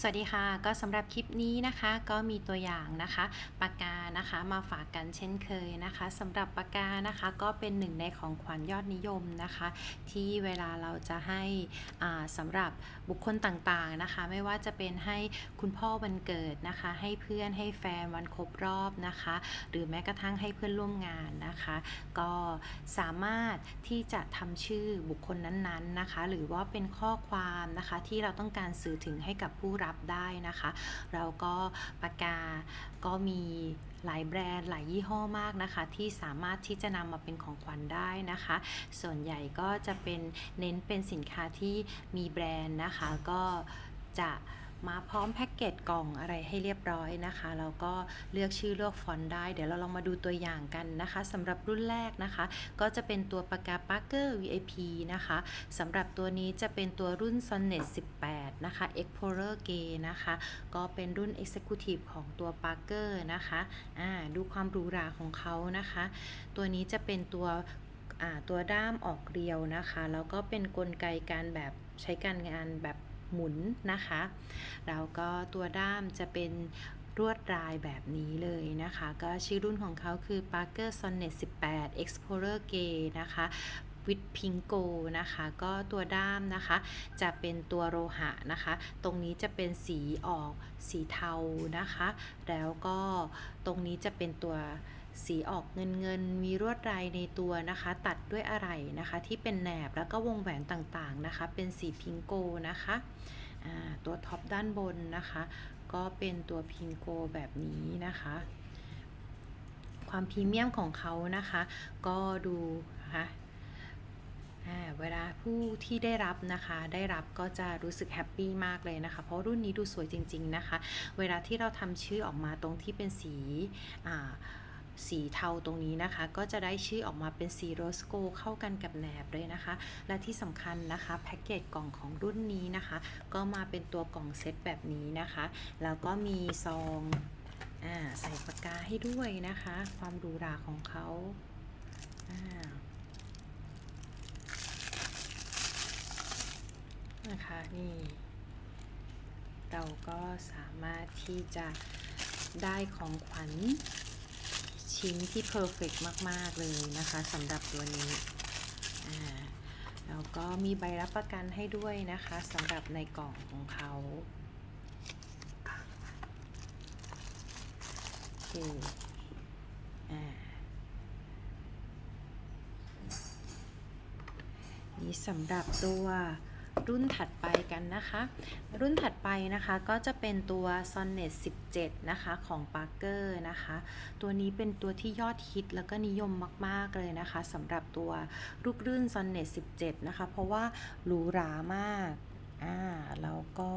สวัสดีค่ะ ก็สำหรับคลิปนี้นะคะก็มีตัวอย่างนะคะปากกานะคะมาฝากกันเช่นเคยนะคะสำหรับปากกานะคะก็เป็นหนึ่งในของขวัญยอดนิยมนะคะ ที่เวลาเราจะให้สำหรับบุคคลต่างๆนะคะ ไม่ว่าจะเป็นให้คุณพ่อวันเกิดนะคะ ให้เพื่อนให้แฟนวันครบรอบนะคะ หรือแม้กระทั่งให้เพื่อนร่วมงานนะคะ ก็สามารถที่จะทำชื่อบุคคลนั้นๆนะคะ หรือว่าเป็นข้อความนะคะที่เราต้องการสื่อถึงให้กับผู้รับได้นะคะ เราก็ปากกาก็มีหลายแบรนด์หลายยี่ห้อมากนะคะ ที่สามารถที่จะนำมาเป็นของขวัญได้นะคะ ส่วนใหญ่ก็จะเป็นเน้นเป็นสินค้าที่มีแบรนด์นะคะ ก็จะมาพร้อมแพ็กเกจกล่องอะไรให้เรียบร้อยนะคะแล้วก็เลือกชื่อเลือกฟอนต์ได้ เดี๋ยวเราลองมาดูตัวอย่างกันนะคะสำหรับรุ่นแรกนะคะ ก็จะเป็นตัวปากกา Parker VIP นะคะสำหรับตัวนี้จะเป็นตัวรุ่น Sonnet 18 นะคะ Explorer Gay นะคะ ก็เป็นรุ่น Executive ของตัว Parker นะคะอ่าดูความหรูหราของเขานะคะ ตัวนี้จะเป็นตัวอ่าตัวด้ามออกเรียวนะคะ แล้วก็เป็นนกลไกการแบบใช้การงานแบบหมุนนะคะ แล้วก็ตัวด้ามจะเป็นลวดลายแบบนี้เลยนะคะ ก็ชื่อรุ่นของเขาคือ Parker Sonnet 18 Explorer Gay นะคะ with Pinko นะคะ ก็ตัวด้ามนะคะ จะเป็นตัวโลหะนะคะ ตรงนี้จะเป็นสีออกสีเทานะคะ แล้วก็ตรงนี้จะเป็นตัวสีออกเงินเงินมีลวดลายในตัวนะคะ ตัดด้วยอะไรนะคะ ที่เป็นแหนบแล้วก็วงแหวนต่างๆนะคะ เป็นสีพิงโกนะคะตัวท็อปด้านบนนะคะ ก็เป็นตัวพิงโกแบบนี้นะคะความพรีเมียมของเขานะคะ ก็ดูนะคะอ่าเวลา ผู้ที่ได้รับนะคะ ได้รับก็จะรู้สึกแฮปปี้มากเลยนะคะ เพราะรุ่นนี้ดูสวยจริง ๆ นะคะ เวลาที่เราทำชื่อออกมาตรงที่เป็นสีสีเทาตรงนี้นะคะ ก็จะได้ชื่อออกมาเป็นสีโรสโกเข้ากันกับแหนบเลยนะคะ และที่สำคัญนะคะแพ็กเกจกล่องของรุ่นนี้นะคะ ก็มาเป็นตัวกล่องเซตแบบนี้นะคะ แล้วก็มีซองอใส่ปากกาให้ด้วยนะคะ ความหรูหราของเขาอ่า นะคะนี่เราก็สามารถที่จะได้ของขวัญชิ้นที่เพอร์เฟกมาก ๆ เลยนะคะสำหรับตัวนี้แล้วก็มีใบรับประกันให้ด้วยนะคะสำหรับในกล่องของเขาโอเคอ่านี่สำหรับตัว รุ่นถัดไปกันนะคะ รุ่นถัดไปนะคะก็จะเป็นตัว Sonnet 17 นะคะของ Parker นะคะ ตัวนี้เป็นตัวที่ยอดฮิตแล้วก็นิยมมาก ๆ เลยนะคะสำหรับตัวลูกรุ่น Sonnet 17 นะคะ เพราะว่าหรูหรามากอ่าแล้วก็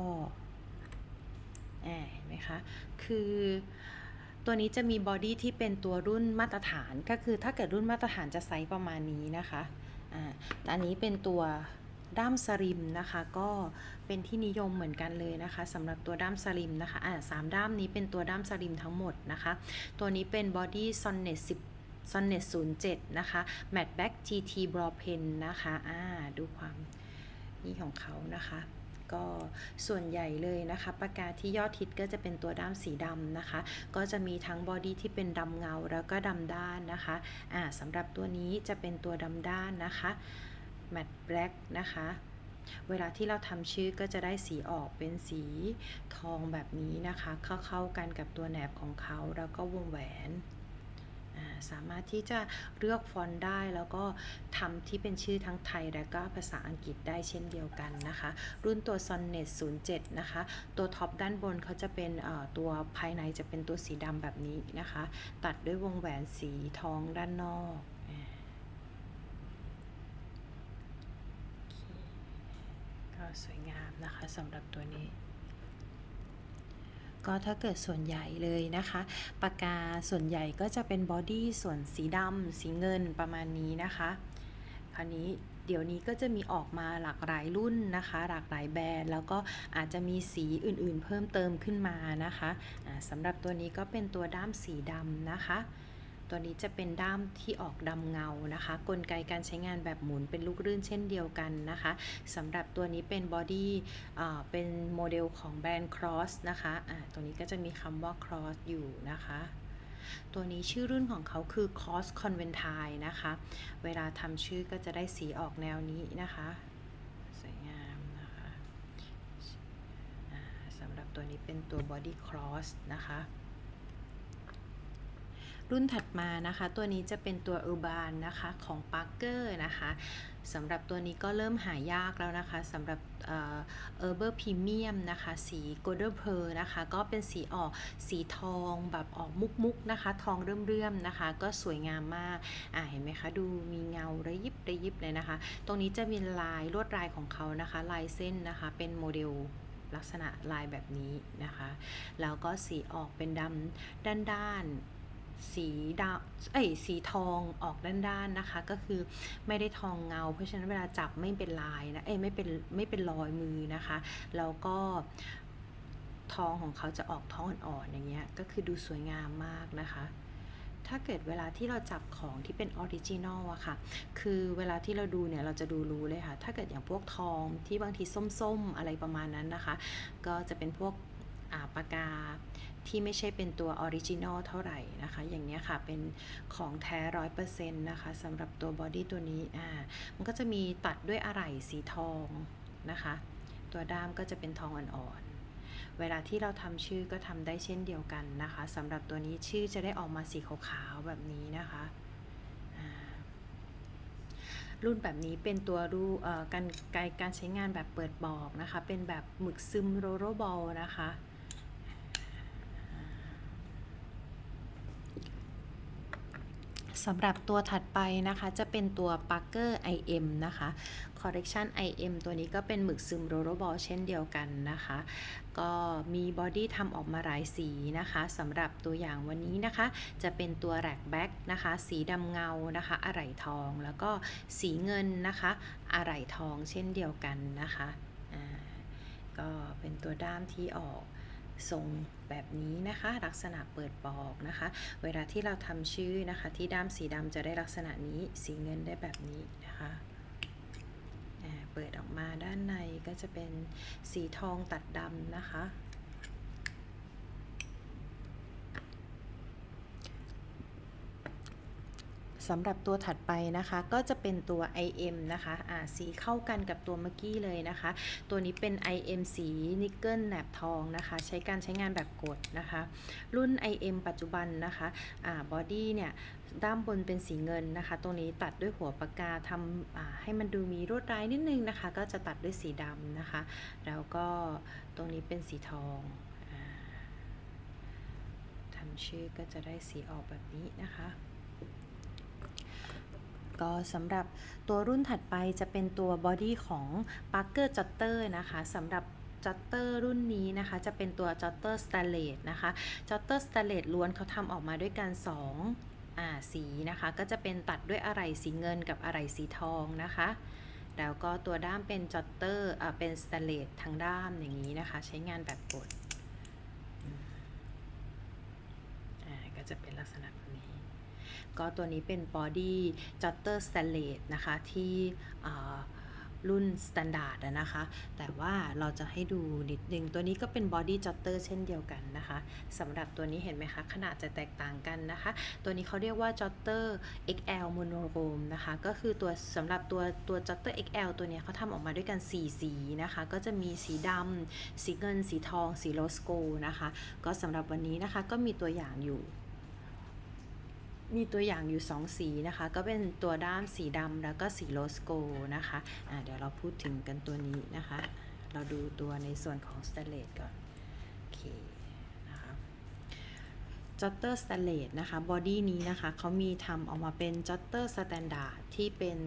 แอบเห็นไหมคะ คือตัวนี้จะมีบอดี้ที่เป็นตัวรุ่นมาตรฐานก็คือถ้าเกิดรุ่นมาตรฐานจะไซส์ประมาณนี้นะคะอ่าแต่อันนี้เป็นตัว ด้ามสลิมนะคะก็เป็นที่นิยมเหมือนกันเลยนะคะสำหรับตัวด้ามสลิมนะคะอ่าสามด้ามนี้เป็นตัวด้ามสลิมทั้งหมดนะคะ ตัวนี้เป็นบอดี้ Sonnet 10 Sonnet 07 นะคะ Matte Black GT Brow Pen นะคะอ่าดูความนี่ของเขานะคะก็ส่วนใหญ่เลยนะคะปากกาที่ยอดฮิตก็จะเป็นตัวด้ามสีดำนะคะ ก็จะมีทั้งบอดี้ที่เป็นดำเงาแล้วก็ดำด้านนะคะอ่าสำหรับตัวนี้จะเป็นตัวดำด้านนะคะ Matte Black นะคะ เวลาที่เราทำชื่อก็จะได้สีออกเป็นสีทองแบบนี้นะคะ เข้าเข้ากันกับตัวแหนบของเขาแล้วก็วงแหวนสามารถที่จะเลือกฟอนต์ได้แล้วก็ทำที่เป็นชื่อทั้งไทยและก็ภาษาอังกฤษได้เช่นเดียวกันนะคะ รุ่นตัว Sonnet 07 นะคะ ตัวท็อปด้านบนเขาจะเป็นตัวภายในจะเป็นตัวสีดำแบบนี้นะคะ ตัดด้วยวงแหวนสีทองด้านนอกอ่า ก็ สวยงามนะคะสำหรับตัวนี้ ก็ถ้าเกิดส่วนใหญ่เลยนะคะ ปากกาส่วนใหญ่ก็จะเป็นบอดี้ส่วนสีดำสีเงินประมาณนี้นะคะ คราวนี้เดี๋ยวนี้ก็จะมีออกมาหลากหลายรุ่นนะคะ หลากหลายแบรนด์ แล้วก็อาจจะมีสีอื่นๆ เพิ่มเติมขึ้นมานะคะอ่าสำหรับตัวนี้ก็เป็นตัวด้ามสีดำนะคะ ตัวนี้จะเป็นด้ามที่ออกดำเงานะคะ กลไกการใช้งานแบบหมุนเป็นลูกรื่นเช่นเดียวกันนะคะสำหรับตัวนี้เป็นบอดี้เป็นโมเดลของแบรนด์ Cross นะคะอ่าตัวนี้ก็จะมีคำว่า Cross อยู่นะคะตัวนี้ชื่อรุ่นของเขาคือ Cross Conventine นะคะ เวลาทำชื่อก็จะได้สีออกแนวนี้นะคะ สวยงามนะคะสำหรับตัวนี้เป็นตัว Body Cross นะคะ รุ่นถัดมานะคะ ตัวนี้จะเป็นตัว Urban นะคะของ Parker นะคะสำหรับตัวนี้ก็เริ่มหายากแล้วนะคะสำหรับเอ่อ Urban Premium นะคะ สี Golden Pearl นะคะก็เป็นสีออกสีทองแบบออกมุกๆนะคะ ทองเรื่อมๆนะคะ ก็สวยงามมากอ่าเห็นไหมคะ ดูมีเงาระยิบระยิบเลยนะคะ ตรงนี้จะมีลายลวดลายของเขานะคะ ลายเส้นนะคะเป็นโมเดลลักษณะลายแบบนี้นะคะ แล้วก็สีออกเป็นดำด้านๆ สีดำเอ้ยสีทองออกด้านๆนะคะ ก็คือไม่ได้ทองเงา เพราะฉะนั้นเวลาจับไม่เป็นลายนะเอ้ยไม่เป็นไม่เป็นรอยมือนะคะ แล้วก็ทองของเขาจะออกทองอ่อนๆอย่างเงี้ยก็คือดูสวยงามมากนะคะถ้าเกิดเวลาที่เราจับของที่เป็นออริจินอลอะค่ะ คือเวลาที่เราดูเนี่ยเราจะดูรู้เลยค่ะ ถ้าเกิดอย่างพวกทองที่บางทีส้มๆ อะไรประมาณนั้นนะคะ ก็จะเป็นพวก ปากกาที่ไม่ใช่เป็นตัวออริจินอลเท่าไหร่นะคะ อย่างนี้ค่ะ เป็นของแท้ร้อยเปอร์เซ็นต์นะคะสำหรับตัวบอดี้ตัวนี้อ่ามันก็จะมีตัดด้วยอะไหล่สีทองนะคะ ตัวด้ามก็จะเป็นทองอ่อนๆ เวลาที่เราทำชื่อก็ทำได้เช่นเดียวกันนะคะสำหรับตัวนี้ชื่อจะได้ออกมาสีขาวๆแบบนี้นะคะรุ่นแบบนี้เป็นตัวรูการการการใช้งานแบบเปิดบอกนะคะ เป็นแบบหมึกซึมโรโรบอลนะคะ สำหรับตัวถัดไปนะคะ จะเป็นตัว Parker IM นะคะ Correction IM ตัวนี้ก็เป็นหมึกซึมโรโรบอลเช่นเดียวกันนะคะ ก็มีบอดี้ทำออกมาหลายสีนะคะสำหรับตัวอย่างวันนี้นะคะ จะเป็นตัวแร็กแบ็กนะคะ สีดำเงานะคะอะไหล่ทอง แล้วก็สีเงินนะคะอะไหล่ทองเช่นเดียวกันนะคะ ก็เป็นตัวด้ามที่ออก ทรงแบบนี้นะคะ ลักษณะเปิดปอกนะคะ เวลาที่เราทำชื่อนะคะ ที่ด้ามสีดำจะได้ลักษณะนี้สีเงินได้แบบนี้นะคะเปิดออกมาด้านในก็จะเป็นสีทองตัดดำนะคะ สำหรับตัวถัดไปนะคะ ก็จะเป็นตัว IM นะคะอ่าสีเข้ากันกับตัวเมื่อกี้เลยนะคะ ตัวนี้เป็น IM สีนิกเกิลแหนบทองนะคะ ใช้การใช้งานแบบกดนะคะ รุ่น IM ปัจจุบันนะคะอ่าบอดี้เนี่ยด้านบนเป็นสีเงินนะคะ ตรงนี้ตัดด้วยหัวปากกาทำให้มันดูมีรวดลายนิดนึงนะคะ ก็จะตัดด้วยสีดำนะคะ แล้วก็ตรงนี้เป็นสีทองอทำชื่อก็จะได้สีออกแบบนี้นะคะ ก็สำหรับตัวรุ่นถัดไปจะเป็นตัวบอดี้ของ Parker Jotter นะคะสำหรับ Jotter รุ่นนี้นะคะ จะเป็นตัว Jotter Stainless นะคะ Jotter Stainless ล้วนเขาทำออกมาด้วยกัน2อ่าสีนะคะ ก็จะเป็นตัดด้วยอะไหล่สีเงินกับอะไหล่สีทองนะคะ แล้วก็ตัวด้ามเป็นจอตเตอร์อ่าเป็นสแตเลสทั้งด้ามอย่างนี้นะคะ ใช้งานแบบกดอืมอ่าก็จะเป็นลักษณะแบบนี้ ก็ตัวนี้เป็นบอดี้จอตเตอร์สแตนเลสนะคะที่รุ่นสแตนดาร์ดนะคะ แต่ว่าเราจะให้ดูนิดนึง ตัวนี้ก็เป็นบอดี้จอตเตอร์เช่นเดียวกันนะคะสำหรับตัวนี้เห็นไหมคะ ขนาดจะแตกต่างกันนะคะ ตัวนี้เขาเรียกว่า Jotter XL Monochrome นะคะ ก็คือตัวสำหรับตัวตัว Jotter XL ตัวนี้เขาทำออกมาด้วยกัน 4 สีนะคะ ก็จะมีสีดำสีเงิน สีทอง สีโรสโกนะคะ ก็สำหรับวันนี้นะคะก็มีตัวอย่างอยู่ มีตัวอย่างอยู่ 2 สีนะคะ ก็เป็นตัวด้ามสีดำแล้วก็สีโรสโกนะคะะเดี๋ยวเราพูดถึงกันตัวนี้นะคะ เราดูตัวในส่วนของสเตเลตก่อน โอเคนะคะจอตเตอร์สเตเลสนะคะ บอดี้นี้นะคะเขามีทำออกมาเป็นจอตเตอร์สแตนดาร์ดที่เป็น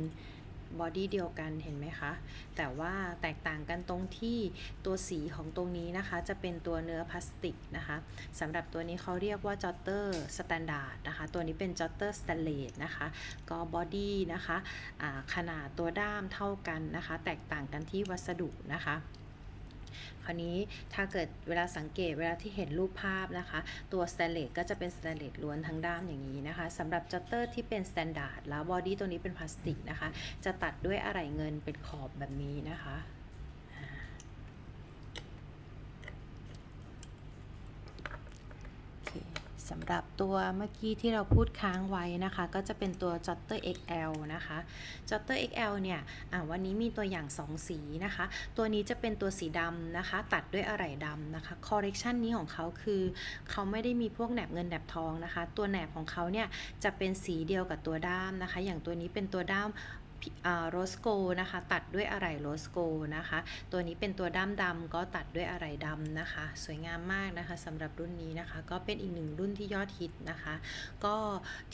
บอดี้เดียวกันเห็นไหมคะ แต่ว่าแตกต่างกันตรงที่ตัวสีของตรงนี้นะคะ จะเป็นตัวเนื้อพลาสติกนะคะสำหรับตัวนี้เขาเรียกว่าจอตเตอร์สแตนดาร์ดนะคะ ตัวนี้เป็นจอตเตอร์สแตนเลสนะคะ ก็บอดี้นะคะขนาดตัวด้ามเท่ากันนะคะ แตกต่างกันที่วัสดุนะคะ คราวนี้ถ้าเกิดเวลาสังเกตเวลาที่เห็นรูปภาพนะคะ ตัวสแตนเลสก็จะเป็นสแตนเลสล้วนทั้งด้ามอย่างนี้นะคะสำหรับจัตเตอร์ที่เป็นสแตนดาร์ดแล้วบอดี้ตัวนี้เป็นพลาสติกนะคะ จะตัดด้วยอะไหล่เงินเป็นขอบแบบนี้นะคะอ่าโอเค สำหรับตัวเมื่อกี้ที่เราพูดค้างไว้นะคะ ก็จะเป็นตัว Jotter XL นะคะ Jotter XL เนี่ยวันนี้มีตัวอย่าง 2 สีนะคะ ตัวนี้จะเป็นตัวสีดำนะคะ ตัดด้วยอะไหล่ดำนะคะคอ r เร t ชันนี้ของเขาคือเขาไม่ได้มีพวกแหนบเงินแหนบทองนะคะ ตัวแหนบของเขาเนี่ยจะเป็นสีเดียวกับตัวด้ามนะคะ อย่างตัวนี้เป็นตัวด้าม โรสโกนะคะ ตัดด้วยอะไรโรสโกนะคะ ตัวนี้เป็นตัวด้ามดำก็ตัดด้วยอะไรดำนะคะ สวยงามมากนะคะสำหรับรุ่นนี้นะคะ ก็เป็นอีกหนึ่งรุ่นที่ยอดฮิตนะคะ ก็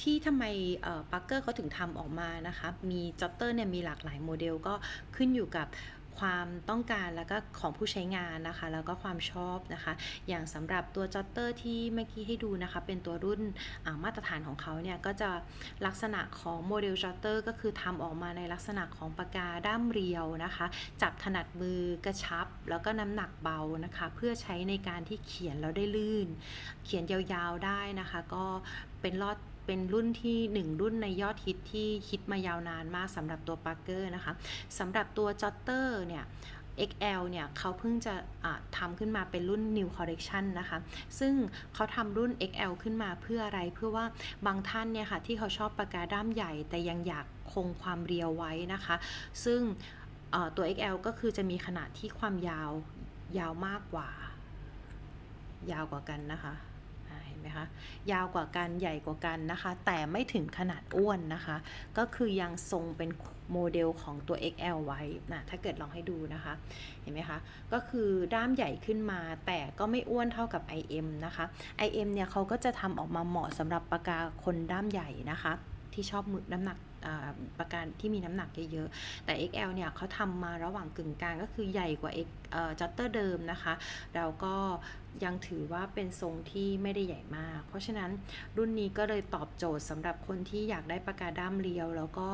ที่ทำไมปักเกอร์เขาถึงทำออกมานะคะ มีจ็อตเตอร์เนี่ยมีหลากหลายโมเดลก็ขึ้นอยู่กับ ความต้องการแล้วก็ของผู้ใช้งานนะคะ แล้วก็ความชอบนะคะ อย่างสำหรับตัวจ็อตเตอร์ที่เมื่อกี้ให้ดูนะคะ เป็นตัวรุ่นมาตรฐานของเขาเนี่ยก็จะลักษณะของโมเดลจ็อตเตอร์ก็คือทำออกมาในลักษณะของปากกาด้ามเรียวนะคะ จับถนัดมือกระชับ แล้วก็น้ำหนักเบานะคะ เพื่อใช้ในการที่เขียนแล้วได้ลื่น เขียนยาวๆได้นะคะ ก็เป็นรอด เป็นรุ่นที่ 1 รุ่นในยอดฮิตที่ฮิตมายาวนานมากสำหรับตัวปาร์เกอร์นะคะสำหรับตัวจอตเตอร์เนี่ย XL เนี่ยเขาเพิ่งจะะทำขึ้นมาเป็นรุ่น New Collection นะคะ ซึ่งเขาทำรุ่น XL ขึ้นมาเพื่ออะไร เพื่อว่าบางท่านเนี่ยค่ะที่เขาชอบปากกาด้ามใหญ่ แต่ยังอยากคงความเรียวไว้นะคะ ซึ่งเอ่อตัว XL ก็คือจะมีขนาดที่ความยาวยาวมากกว่า ยาวกว่ากันนะคะ มคะยาวกว่ากันใหญ่กว่ากันนะคะ แต่ไม่ถึงขนาดอ้วนนะคะ ก็คือยังทรงเป็นโมเดลของตัว XL ไว้นะถ้าเกิดลองให้ดูนะคะ เห็นไหมคะ ก็คือด้ามใหญ่ขึ้นมา แต่ก็ไม่อ้วนเท่ากับ IM นะคะ IM เนี่ยเขาก็จะทำออกมาเหมาะสำหรับปากกาคนด้ามใหญ่นะคะ ที่ชอบมือน้ำหนัก ปากกาที่มีน้ำหนักเยอะๆ แต่ XL เนี่ยเขาทำมาระหว่างกึ่งกลางก็คือใหญ่กว่า X เอ่อจัตเตอร์เดิมนะคะแล้วก็ยังถือว่าเป็นทรงที่ไม่ได้ใหญ่มาก เพราะฉะนั้นรุ่นนี้ก็เลยตอบโจทย์สำหรับคนที่อยากได้ปากกาด้ามเรียว แล้วก็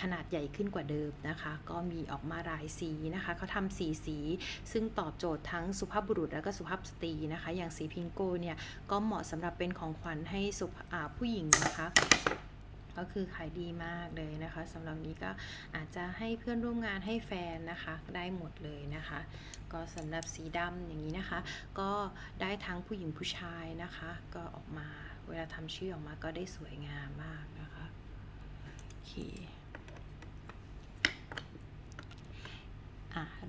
ขนาดใหญ่ขึ้นกว่าเดิมนะคะ ก็มีออกมาหลายสีนะคะเขาทำสีสี ซึ่งตอบโจทย์ทั้งสุภาพบุรุษและก็สุภาพสตรีนะคะ อย่างสีพิงโกเนี่ยก็เหมาะสำหรับเป็นของขวัญให้สุภาผู้หญิงนะคะ ก็คือขายดีมากเลยนะคะสำหรับนี้ก็อาจจะให้เพื่อนร่วมงานให้แฟนนะคะได้หมดเลยนะคะ ก็สำหรับสีดำอย่างนี้นะคะ ก็ได้ทั้งผู้หญิงผู้ชายนะคะ ก็ออกมาเวลาทำชื่อออกมาก็ได้สวยงามมากนะคะโอเคอะ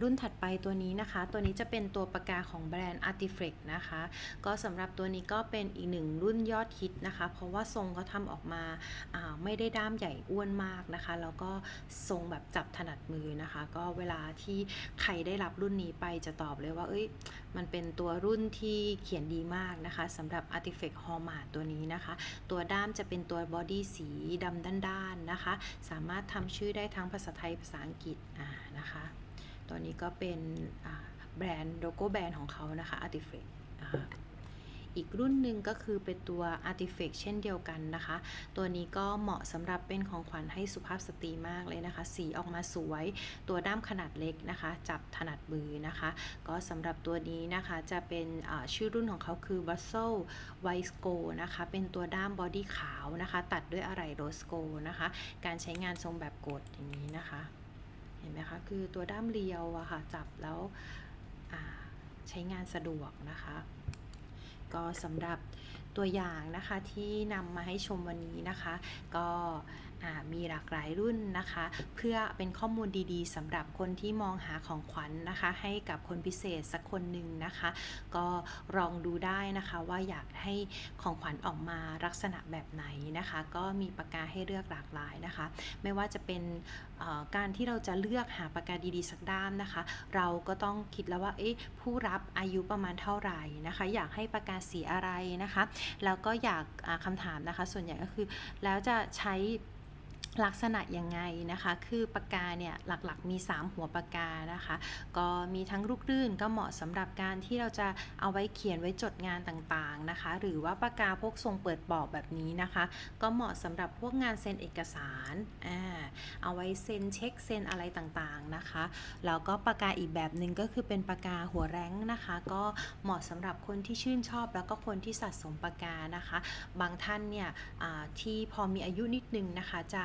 รุ่นถัดไปตัวนี้นะคะ ตัวนี้จะเป็นตัวปากกาของแบรนด์ Artiflex นะคะ ก็สำหรับตัวนี้ก็เป็นอีกหนึ่งรุ่นยอดฮิตนะคะ เพราะว่าทรงเขาทำออกมาไม่ได้ด้ามใหญ่อ้วนมากนะคะ แล้วก็ทรงแบบจับถนัดมือนะคะ ก็เวลาที่ใครได้รับรุ่นนี้ไปจะตอบเลยว่า เอ้ย มันเป็นตัวรุ่นที่เขียนดีมากนะคะสำหรับ Artifact Hallmark ตัวนี้นะคะ ตัวด้ามจะเป็นตัวบอดี้สีดำด้านๆนะคะ สามารถทำชื่อได้ทั้งภาษาไทยภาษาอังกฤษนะคะ ตัวนี้ก็เป็นแบรนด์โลโก้แบรนด์ของเขานะคะ Artifact นะคะอีกรุ่นหนึ่งก็คือเป็นตัว Artifact เช่นเดียวกันนะคะ ตัวนี้ก็เหมาะสำหรับเป็นของขวัญให้สุภาพสตรีมากเลยนะคะ สีออกมาสวย ตัวด้ามขนาดเล็กนะคะ จับถนัดมือนะคะ ก็สำหรับตัวนี้นะคะจะเป็นชื่อรุ่นของเขาคือ b u s s e White g o นะคะ เป็นตัวด้ามบอดี้ขาวนะคะ ตัดด้วยอะไหล่โรสโกนะคะ การใช้งานทรงแบบกดอย่างนี้นะคะ เห็นไหมคะ คือตัวด้ามเรียวอะค่ะ จับแล้วใช้งานสะดวกนะคะ ก็สำหรับตัวอย่างนะคะที่นำมาให้ชมวันนี้นะคะ ก็ มีหลากหลายรุ่นนะคะ เพื่อเป็นข้อมูลดีๆสำหรับคนที่มองหาของขวัญนนะคะ ให้กับคนพิเศษสักคนหนึ่งนะคะ ก็ลองดูได้นะคะว่าอยากให้ของขวัญออกมาลักษณะแบบไหนนะคะ ก็มีปากกาให้เลือกหลากหลายนะคะ ไม่ว่าจะเป็นการที่เราจะเลือกหาปากกาดีๆสักด้ามนะคะ เราก็ต้องคิดแล้วว่าเอ๊ะผู้รับอายุประมาณเท่าไหร่นะคะ อยากให้ปากกาสีอะไรนะคะ แล้วก็อยากคำถามนะคะ ส่วนใหญ่ก็คือแล้วจะใช้ ลักษณะยังไงนะคะ คือปากกาเนี่ยหลักๆมี 3 หัวปากกานะคะ ก็มีทั้งลูกรื่นก็เหมาะสำหรับการที่เราจะเอาไว้เขียนไว้จดงานต่างๆนะคะ หรือว่าปากกาพวกทรงเปิดปอกแบบนี้นะคะ ก็เหมาะสำหรับพวกงานเซ็นเอกสารอ่าเอาไว้เซ็นเช็คเซ็นอะไรต่างๆนะคะ แล้วก็ปากกาอีกแบบหนึ่งก็คือเป็นปากกาหัวแร้งนะคะ ก็เหมาะสำหรับคนที่ชื่นชอบ แล้วก็คนที่สะสมปากกานะคะ บางท่านเนี่ยที่พอมีอายุนิดนึงนะคะจะ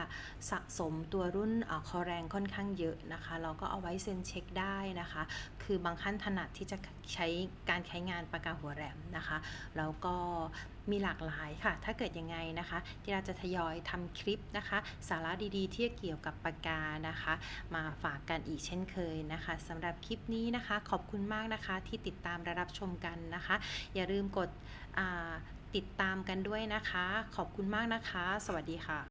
สะสมตัวรุ่นอคอแรงค่อนข้างเยอะนะคะ เราก็เอาไว้เซ็นเช็คได้นะคะ คือบางท่านถนัดที่จะใช้การใช้งานปากกาหัวแรมนะคะ แล้วก็มีหลากหลายค่ะ ถ้าเกิดยังไงนะคะที่เราจะทยอยทำคลิปนะคะ สาระดีๆ ที่เกี่ยวกับปากกานะคะ มาฝากกันอีกเช่นเคยนะคะสำหรับคลิปนี้นะคะ ขอบคุณมากนะคะที่ติดตามและรับชมกันนะคะ อย่าลืมกดติดตามกันด้วยนะคะ ขอบคุณมากนะคะ สวัสดีค่ะ